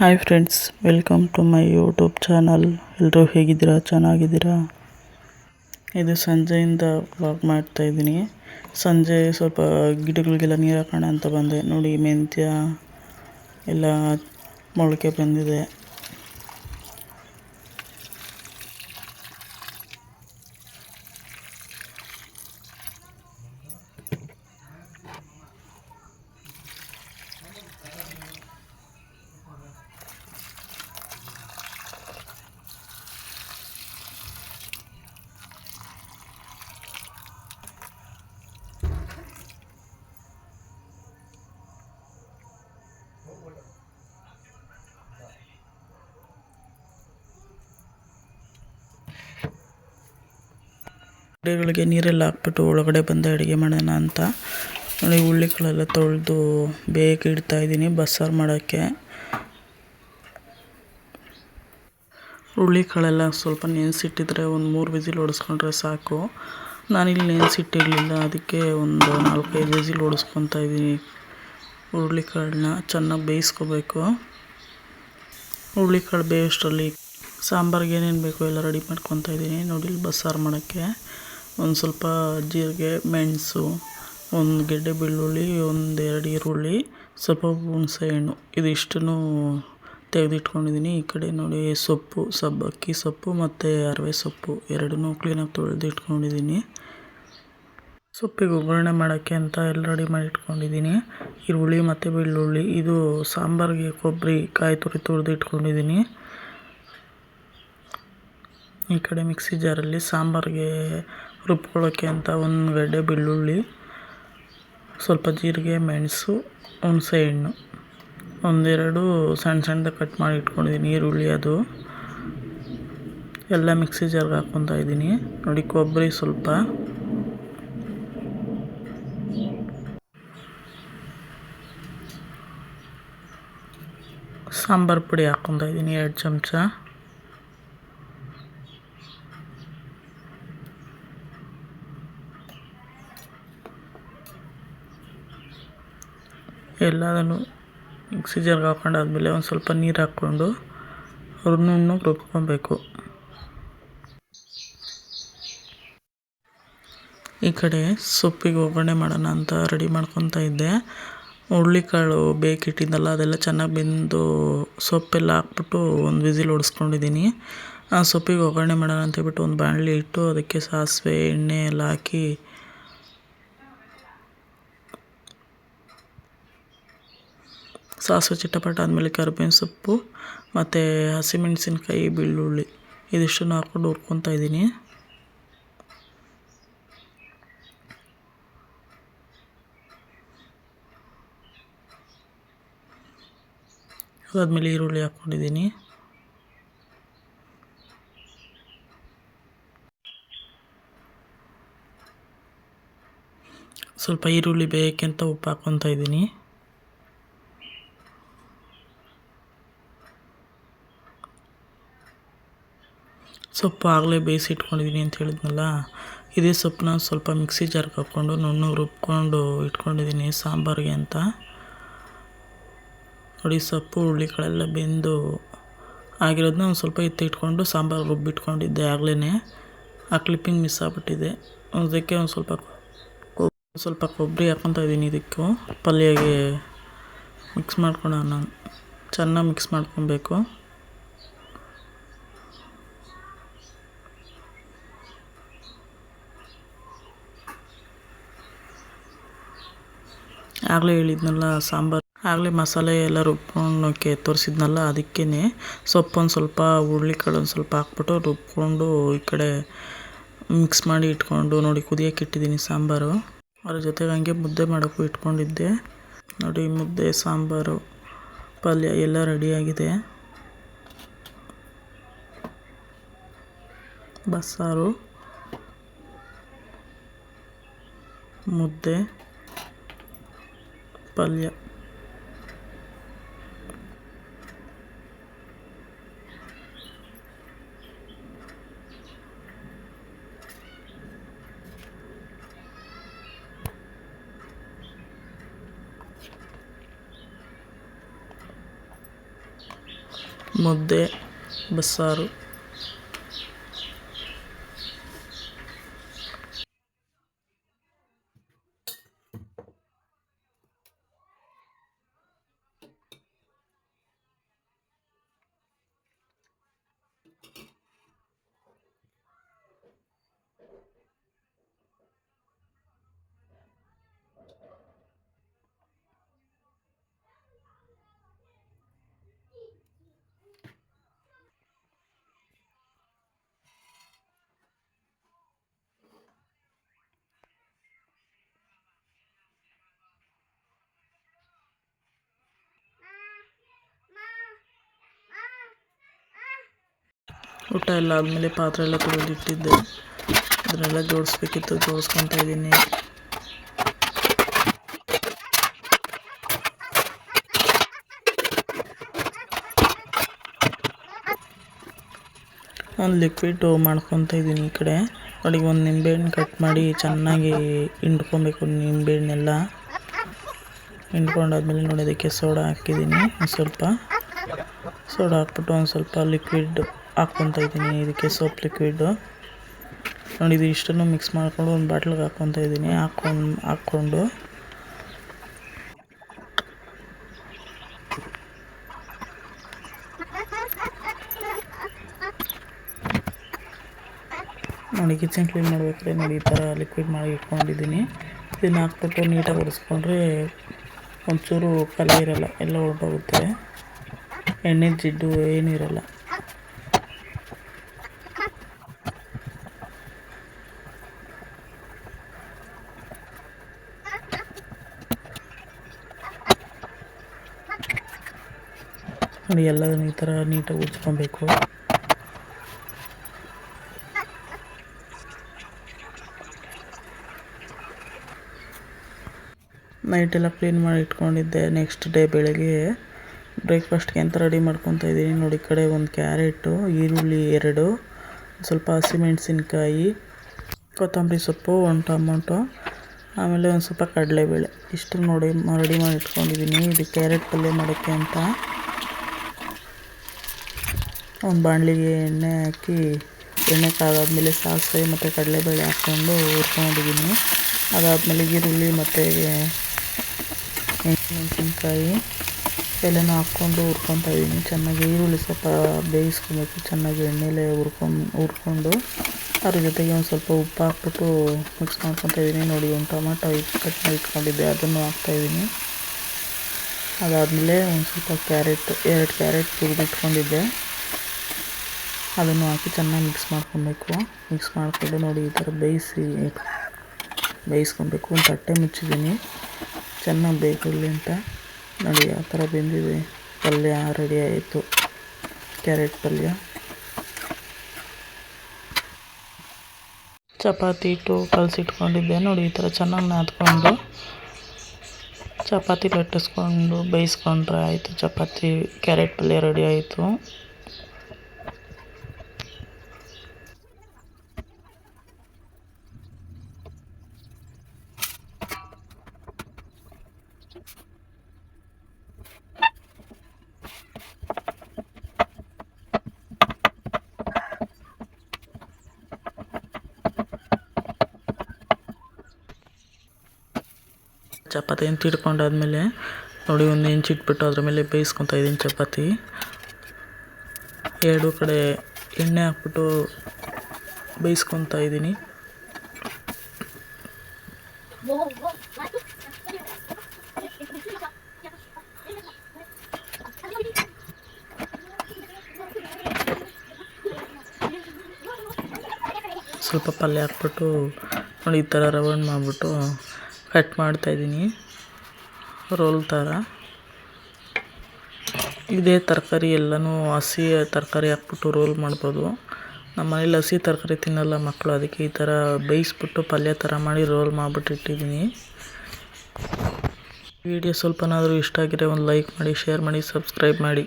Hi friends welcome to my YouTube channel ಎಲ್ಲರೂ ಹೇಗಿದ್ದೀರಾ? ಚೆನ್ನಾಗಿದ್ದೀರಾ? ಇದು ಸಂಜೆಯಿಂದ ವಾಕ್ ಮಾಡ್ತಾ ಇದ್ದೀನಿ. ಸಂಜೆ ಸ್ವಲ್ಪ ಗಿಡಗಳಿಗೆಲ್ಲ ನೀರು ಹಾಕೋಣ ಅಂತ ಬಂದೆ. ನೋಡಿ, ಮೆಂತ್ಯ, ಎಲ್ಲ ಮೊಳಕೆ ಬಂದಿದೆ. ಗಿಡಗಳಿಗೆ ನೀರೆಲ್ಲ ಹಾಕ್ಬಿಟ್ಟು ಒಳಗಡೆ ಬಂದು ಅಡುಗೆ ಮಾಡೋಣ ಅಂತ. ನೋಡಿ ಹುಳ್ಳಿಗಳೆಲ್ಲ ತೊಳೆದು ಬೇಗ ಇಡ್ತಾ ಇದ್ದೀನಿ ಬಸ್ಸಾರು ಮಾಡೋಕ್ಕೆ. ಹುಳ್ಳಿಕಾಳೆಲ್ಲ ಸ್ವಲ್ಪ ನೆನೆಸಿಟ್ಟಿದ್ರೆ ಒಂದು ಮೂರು ವಿಸಿಲ್ ಹೊಡೆಸ್ಕೊಂಡ್ರೆ ಸಾಕು. ನಾನಿಲ್ಲಿ ನೆನೆಸಿಟ್ಟಿರಲಿಲ್ಲ, ಅದಕ್ಕೆ ಒಂದು ನಾಲ್ಕೈದು ವಿಸಿಲ್ ಹೊಡೆಸ್ಕೊತಾ ಇದ್ದೀನಿ. ಹುರುಳಿಕಾಳನ್ನ ಚೆನ್ನಾಗಿ ಬೇಯಿಸ್ಕೋಬೇಕು. ಹುರುಳಿಕಾಳು ಬೇಯೋಷ್ಟರಲ್ಲಿ ಸಾಂಬಾರಿಗೆ ಏನೇನು ಬೇಕೋ ಎಲ್ಲ ರೆಡಿ ಮಾಡ್ಕೊತಾ ಇದ್ದೀನಿ. ನೋಡಿ, ಇಲ್ಲಿ ಬಸ್ಸಾರು ಮಾಡೋಕ್ಕೆ. ಒಂದು ಸ್ವಲ್ಪ ಜೀರಿಗೆ, ಮೆಣಸು, ಒಂದು ಗೆಡ್ಡೆ ಬೆಳ್ಳುಳ್ಳಿ, ಒಂದು ಎರಡು ಈರುಳ್ಳಿ, ಸ್ವಲ್ಪ ಹುಣಸೆ ಹಣ್ಣು. ಇದಿಷ್ಟನ್ನು ತೆಗೆದಿಟ್ಕೊಂಡಿದ್ದೀನಿ ಈ ಕಡೆ ನೋಡಿ, ಸೊಪ್ಪು, ಸಬ್ಬಕ್ಕಿ ಸೊಪ್ಪು ಮತ್ತು ಅರವೆ ಸೊಪ್ಪು ಎರಡನ್ನೂ ಕ್ಲೀನಾಗಿ ತೊಳೆದು ಇಟ್ಕೊಂಡಿದ್ದೀನಿ ಸೊಪ್ಪಿಗೆ ಒಗ್ಗರಣೆ ಮಾಡೋಕ್ಕೆ ಅಂತ ಎಲ್ಲ ರೆಡಿ ಮಾಡಿ ಇಟ್ಕೊಂಡಿದ್ದೀನಿ ಈರುಳ್ಳಿ ಮತ್ತು ಬೆಳ್ಳುಳ್ಳಿ, ಇದು ಸಾಂಬಾರಿಗೆ ಕೊಬ್ಬರಿ, ಕಾಯಿ ತುರಿ ತುರಿದು ಇಟ್ಕೊಂಡಿದ್ದೀನಿ ಈ ಕಡೆ ಮಿಕ್ಸಿ ಜಾರಲ್ಲಿ ಸಾಂಬಾರಿಗೆ ರುಬ್ಕೊಳ್ಳೋಕ್ಕೆ ಅಂತ ಒಂದು ಗಡ್ಡೆ ಬೆಳ್ಳುಳ್ಳಿ, ಸ್ವಲ್ಪ ಜೀರಿಗೆ, ಮೆಣಸು ಹುಣಸೆ ಹಣ್ಣು ಒಂದೆರಡು ಸಣ್ಣ ಸಣ್ಣದ ಕಟ್ ಮಾಡಿ ಇಟ್ಕೊಂಡಿದ್ದೀನಿ. ಈರುಳ್ಳಿ ಅದು. ಎಲ್ಲ ಮಿಕ್ಸಿ ಜಾರ್ಗೆ ಹಾಕ್ಕೊತಾ ಇದ್ದೀನಿ. ನೋಡಿ, ಕೊಬ್ಬರಿ ಸ್ವಲ್ಪ. ಸಾಂಬಾರು ಪುಡಿ ಹಾಕ್ಕೊತಾ ಇದ್ದೀನಿ, ಎರಡು ಚಮಚ. ಎಲ್ಲದನ್ನು ಮಿಕ್ಸಿ ಜಾರ್ಗೆ ಹಾಕೊಂಡಾದ್ಮೇಲೆ ಒಂದು ಸ್ವಲ್ಪ ನೀರು ಹಾಕ್ಕೊಂಡು ಅವ್ರನ್ನೂ ರುಬ್ಕೊಬೇಕು ಈ ಕಡೆ ಸೊಪ್ಪಿಗೆ ಒಗ್ಗರಣೆ ಮಾಡೋಣ ಅಂತ ರೆಡಿ ಮಾಡ್ಕೊತಾ ಇದ್ದೆ. ಹುರುಳಿಕಾಳು ಬೇಕಿಟ್ಟಿದ್ದಲ್ಲ, ಅದೆಲ್ಲ ಚೆನ್ನಾಗಿ ಬೆಂದು ಸೊಪ್ಪೆಲ್ಲ ಹಾಕ್ಬಿಟ್ಟು ಒಂದು ವಿಸಿಲ್ ಹೊಡೆಸ್ಕೊಂಡಿದ್ದೀನಿ ಆ ಸೊಪ್ಪಿಗೆ ಒಗ್ಗರಣೆ ಮಾಡೋಣ ಅಂತ ಹೇಳ್ಬಿಟ್ಟು ಒಂದು ಬಾಣಲಿ ಇಟ್ಟು ಅದಕ್ಕೆ ಸಾಸಿವೆ, ಎಣ್ಣೆ ಎಲ್ಲ ಹಾಕಿ ಸಾಸಿವೆ ಚಿಟಪಟ ಆದಮೇಲೆ ಕರಿಬೇವಿನ ಸೊಪ್ಪು, ಮತ್ತು ಹಸಿಮೆಣಸಿನ್ಕಾಯಿ, ಬೆಳ್ಳುಳ್ಳಿ, ಇದಿಷ್ಟನ್ನು ಹಾಕ್ಕೊಂಡು ಹುರ್ಕೊತಾ ಇದ್ದೀನಿ. ಅದಾದಮೇಲೆ ಈರುಳ್ಳಿ ಹಾಕ್ಕೊಂಡಿದ್ದೀನಿ. ಸ್ವಲ್ಪ ಈರುಳ್ಳಿ ಬೇಕೆಂತ ಉಪ್ಪು ಹಾಕ್ಕೊತಾ ಇದ್ದೀನಿ. ಸೊಪ್ಪು ಆಗಲೇ ಬೇಯಿಸಿ ಇಟ್ಕೊಂಡಿದ್ದೀನಿ ಅಂತ ಹೇಳಿದ್ನಲ್ಲ, ಇದೇ ಸೊಪ್ಪನ್ನ ಸ್ವಲ್ಪ ಮಿಕ್ಸಿ ಜಾರ್ಗೆ ಹಾಕ್ಕೊಂಡು ನುಣ್ಣು ರುಬ್ಕೊಂಡು ಇಟ್ಕೊಂಡಿದ್ದೀನಿ ಸಾಂಬಾರಿಗೆ ಅಂತ. ನೋಡಿ, ಸೊಪ್ಪು, ಹುರುಳಿಗಳೆಲ್ಲ ಬೆಂದು ಆಗಿರೋದನ್ನ ಒಂದು ಸ್ವಲ್ಪ ಎತ್ತಿಟ್ಕೊಂಡು ಸಾಂಬಾರು ರುಬ್ಬಿಟ್ಕೊಂಡಿದ್ದೆ ಆಗಲೇ ಆ ಕ್ಲಿಪ್ಪಿಂಗ್ ಮಿಸ್ ಆಗಿಬಿಟ್ಟಿದೆ. ಅದಕ್ಕೆ ಒಂದು ಸ್ವಲ್ಪ ಸ್ವಲ್ಪ ಕೊಬ್ಬರಿ ಹಾಕ್ಕೊತಾ ಇದ್ದೀನಿ ಇದಕ್ಕೂ. ಪಲ್ಯಗೆ ಮಿಕ್ಸ್ ಮಾಡ್ಕೊಳ್ಳೋಣ ಚೆನ್ನಾಗಿ ಮಿಕ್ಸ್ ಮಾಡ್ಕೊಬೇಕು. ಆಗಲೇ ಹೇಳಿದ್ನಲ್ಲ, ಸಾಂಬಾರು. ಆಗಲೇ ಮಸಾಲೆ ಎಲ್ಲ ರುಬ್ಕೊಳ್ಳೋಕ್ಕೆ ತೋರಿಸಿದ್ನಲ್ಲ ಅದಕ್ಕೇ ಸೊಪ್ಪೊಂದು ಸ್ವಲ್ಪ ಹುರುಳಿಕಾಳು ಒಂದು ಸ್ವಲ್ಪ ಹಾಕ್ಬಿಟ್ಟು ರುಬ್ಕೊಂಡು ಈ ಕಡೆ ಮಿಕ್ಸ್ ಮಾಡಿ ಇಟ್ಕೊಂಡು ನೋಡಿ ಕುದಿಯೋಕೆ ಇಟ್ಟಿದ್ದೀನಿ ಸಾಂಬಾರು. ಅದ್ರ ಜೊತೆಗೆ ಹಂಗೆ ಮುದ್ದೆ ಮಾಡೋಕ್ಕೂ ಇಟ್ಕೊಂಡಿದ್ದೆ. ನೋಡಿ, ಮುದ್ದೆ, ಸಾಂಬಾರು, ಪಲ್ಯ ಎಲ್ಲ ರೆಡಿಯಾಗಿದೆ ಬಸ್ಸಾರು, ಮುದ್ದೆ. ಪಲ್ಯ ಮುದ್ದೆ ಬಸ್ಸಾರು ಊಟ ಎಲ್ಲ ಆದಮೇಲೆ ಪಾತ್ರೆ ಎಲ್ಲ ತೊಳೆದಿಟ್ಟಿದ್ದೆ. ಅದನ್ನೆಲ್ಲ ಜೋಡಿಸ್ಬೇಕಿತ್ತು, ಜೋಡಿಸ್ಕೊತಾ ಇದ್ದೀನಿ. ಒಂದು ಲಿಕ್ವಿಡ್ ಮಾಡ್ಕೊತಾ ಇದ್ದೀನಿ ಈ ಕಡೆ. ಅವಳಿಗೆ ಒಂದು ನಿಂಬೆಹಣ್ಣು ಕಟ್ ಮಾಡಿ ಚೆನ್ನಾಗಿ ಹಿಂಡ್ಕೊಬೇಕು ನಿಂಬೆಹಣ್ಣೆಲ್ಲ. ಹಿಂಡ್ಕೊಂಡಾದ್ಮೇಲೆ ನೋಡಿ, ಅದಕ್ಕೆ ಸೋಡಾ ಹಾಕಿದ್ದೀನಿ ಒಂದು ಸ್ವಲ್ಪ. ಸೋಡಾ ಹಾಕ್ಬಿಟ್ಟು ಒಂದು ಸ್ವಲ್ಪ ಲಿಕ್ವಿಡ್ ಹಾಕ್ಕೊತಾ ಇದ್ದೀನಿ. ಇದಕ್ಕೆ ಸೋಪ್ ಲಿಕ್ವಿಡ್ ನೋಡಿ, ಇದು ಇಷ್ಟನ್ನು ಮಿಕ್ಸ್ ಮಾಡಿಕೊಂಡು ಒಂದು ಬಾಟ್ಲಿಗೆ ಹಾಕ್ಕೊತಾ ಇದ್ದೀನಿ. ಹಾಕ್ಕೊಂಡು ಹಾಕ್ಕೊಂಡು. ನೋಡಿ ಕಿಚನ್ ಕ್ಲೀನ್ ಮಾಡ್ಬೇಕಾದ್ರೆ ನೋಡಿ, ಈ ಥರ ಲಿಕ್ವಿಡ್ ಮಾಡಿ ಇಟ್ಕೊಂಡಿದ್ದೀನಿ. ಇದನ್ನು ಹಾಕ್ಬಿಟ್ಟು ನೀಟಾಗಿ ಒರೆಸ್ಕೊಂಡ್ರೆ ಒಂಚೂರು ಕಲೆ ಇರೋಲ್ಲ, ಎಲ್ಲ ಹೊರಟೋಗುತ್ತೆ ಎಣ್ಣೆ, ಜಿಡ್ಡು ಏನೂ ಇರಲ್ಲ ನೋಡಿ ಎಲ್ಲದನ್ನು ಈ ಥರ ನೀಟಾಗಿ ಉಜ್ಕೊಬೇಕು. ನೈಟೆಲ್ಲ ಕ್ಲೀನ್ ಮಾಡಿ ಇಟ್ಕೊಂಡಿದ್ದೆ. ನೆಕ್ಸ್ಟ್ ಡೇ ಬೆಳಗ್ಗೆ ಬ್ರೇಕ್ಫಾಸ್ಟ್ಗೆ ಅಂತ ರೆಡಿ ಮಾಡ್ಕೊತಾ ಇದ್ದೀನಿ ನೋಡಿ, ಈ ಕಡೆ ಒಂದು ಕ್ಯಾರೆಟು ಈರುಳ್ಳಿ ಎರಡು, ಸ್ವಲ್ಪ ಹಸಿಮೆಣಸಿನ್ಕಾಯಿ, ಕೊತ್ತಂಬರಿ ಸೊಪ್ಪು, ಒಂದು ಟೊಮೊಟೊ, ಆಮೇಲೆ ಒಂದು ಸ್ವಲ್ಪ ಕಡಲೆಬೇಳೆ. ಇಷ್ಟು ನೋಡಿ ರೆಡಿ ಮಾಡಿ ಇಟ್ಕೊಂಡಿದ್ದೀನಿ. ಇದು ಕ್ಯಾರೆಟ್ ಪಲ್ಯ ಮಾಡೋಕ್ಕೆ ಅಂತ. ಒಂದು ಬಾಣಲಿಗೆ ಎಣ್ಣೆ ಹಾಕಿ, ಎಣ್ಣೆ ಕಾದಾದ್ಮೇಲೆ ಸಾಸಿವೆ ಮತ್ತು ಕಡಲೆಬೇಳೆ ಹಾಕ್ಕೊಂಡು ಹುರ್ಕೊಂಡಿದ್ದೀನಿ ಅದಾದಮೇಲೆ ಈರುಳ್ಳಿ ಮತ್ತು ಮೆಣಸಿನ್ಕಾಯಿ ಎಲ್ಲನೂ ಹಾಕ್ಕೊಂಡು ಹುರ್ಕೊತಾ ಇದ್ದೀನಿ ಚೆನ್ನಾಗಿ ಈರುಳ್ಳಿ ಸ್ವಲ್ಪ ಬೇಯಿಸ್ಕೊಬೇಕು. ಚೆನ್ನಾಗಿ ಎಣ್ಣೆಲೆ ಹುರ್ಕೊಂಡು ಹುರ್ಕೊಂಡು ಅದ್ರ ಜೊತೆಗೆ ಒಂದು ಸ್ವಲ್ಪ ಉಪ್ಪು ಹಾಕ್ಬಿಟ್ಟು ಮಿಕ್ಸ್ ಮಾಡ್ಕೊತಾ ಇದ್ದೀನಿ. ನೋಡಿ, ಒಂದು ಟೊಮೆಟೊ ಕಟ್ ಮಾಡಿ ಇಟ್ಕೊಂಡಿದ್ದೆ. ಅದನ್ನು ಹಾಕ್ತಾಯಿದ್ದೀನಿ ಅದಾದಮೇಲೆ ಒಂದು ಸ್ವಲ್ಪ ಕ್ಯಾರೆಟ್, ಎರಡು ಕ್ಯಾರೆಟ್ ತುರಿದು ಇಟ್ಕೊಂಡಿದ್ದೆ ಅದನ್ನು ಹಾಕಿ ಚೆನ್ನಾಗಿ ಮಿಕ್ಸ್ ಮಾಡ್ಕೊಬೇಕು. ಮಿಕ್ಸ್ ಮಾಡಿಕೊಂಡು ನೋಡಿ ಈ ಥರ ಬೇಯಿಸಿ, ಬೇಯಿಸ್ಕೊಬೇಕು. ಒಂದು ತಟ್ಟೆ ಮುಚ್ಚಿದ್ದೀನಿ. ಚೆನ್ನಾಗಿ ಬೇಕಿರಲಿ ಅಂತ. ನೋಡಿ ಯಾವ ಥರ ಬೆಂದಿದೆ. ಪಲ್ಯ ರೆಡಿ ಆಯಿತು. ಕ್ಯಾರೆಟ್ ಪಲ್ಯ. ಚಪಾತಿ ಇಟ್ಟು ಕಲಸಿಟ್ಕೊಂಡಿದ್ದೆ. ನೋಡಿ ಈ ಥರ ಚೆನ್ನಾಗಿ ನಾದ್ಕೊಂಡು ಚಪಾತಿ ಲಟ್ಟಿಸ್ಕೊಂಡು ಬೇಯಿಸ್ಕೊಂಡ್ರೆ ಆಯಿತು. ಚಪಾತಿ ಕ್ಯಾರೆಟ್ ಪಲ್ಯ ರೆಡಿ ಆಯಿತು. ಚಪಾತಿಯನ್ನು ತಿಡ್ಕೊಂಡಾದ್ಮೇಲೆ ನೋಡಿ ಒಂದು ಹೆಂಚಿಟ್ಬಿಟ್ಟು ಅದ್ರ ಮೇಲೆ ಬೇಯಿಸ್ಕೊತಾ ಇದ್ದೀನಿ ಚಪಾತಿ. ಎರಡು ಕಡೆ ಎಣ್ಣೆ ಹಾಕ್ಬಿಟ್ಟು ಬೇಯಿಸ್ಕೊತಾ ಇದ್ದೀನಿ. ಸ್ವಲ್ಪ ಪಲ್ಯ ಹಾಕ್ಬಿಟ್ಟು ನೋಡಿ ಈ ಥರ ರೌಂಡ್ ಮಾಡಿಬಿಟ್ಟು ಕಟ್ ಮಾಡ್ತಾಯಿದ್ದೀನಿ ರೋಲ್ ಥರ ಇದೇ ತರಕಾರಿ ಎಲ್ಲನೂ ಹಸಿ ತರಕಾರಿ ಹಾಕ್ಬಿಟ್ಟು ರೋಲ್ ಮಾಡ್ಬೋದು. ನಮ್ಮ ಮನೇಲಿ ಹಸಿ ತರಕಾರಿ ತಿನ್ನಲ್ಲ ಮಕ್ಕಳು, ಅದಕ್ಕೆ ಈ ಥರ ಬೇಯಿಸ್ಬಿಟ್ಟು ಪಲ್ಯ ಥರ ಮಾಡಿ ರೋಲ್ ಮಾಡಿಬಿಟ್ಟು ಇಟ್ಟಿದ್ದೀನಿ. ವಿಡಿಯೋ ಸ್ವಲ್ಪನಾದರೂ ಇಷ್ಟ ಆಗಿದ್ರೆ ಒಂದು ಲೈಕ್ ಮಾಡಿ, ಶೇರ್ ಮಾಡಿ, ಸಬ್ಸ್ಕ್ರೈಬ್ ಮಾಡಿ.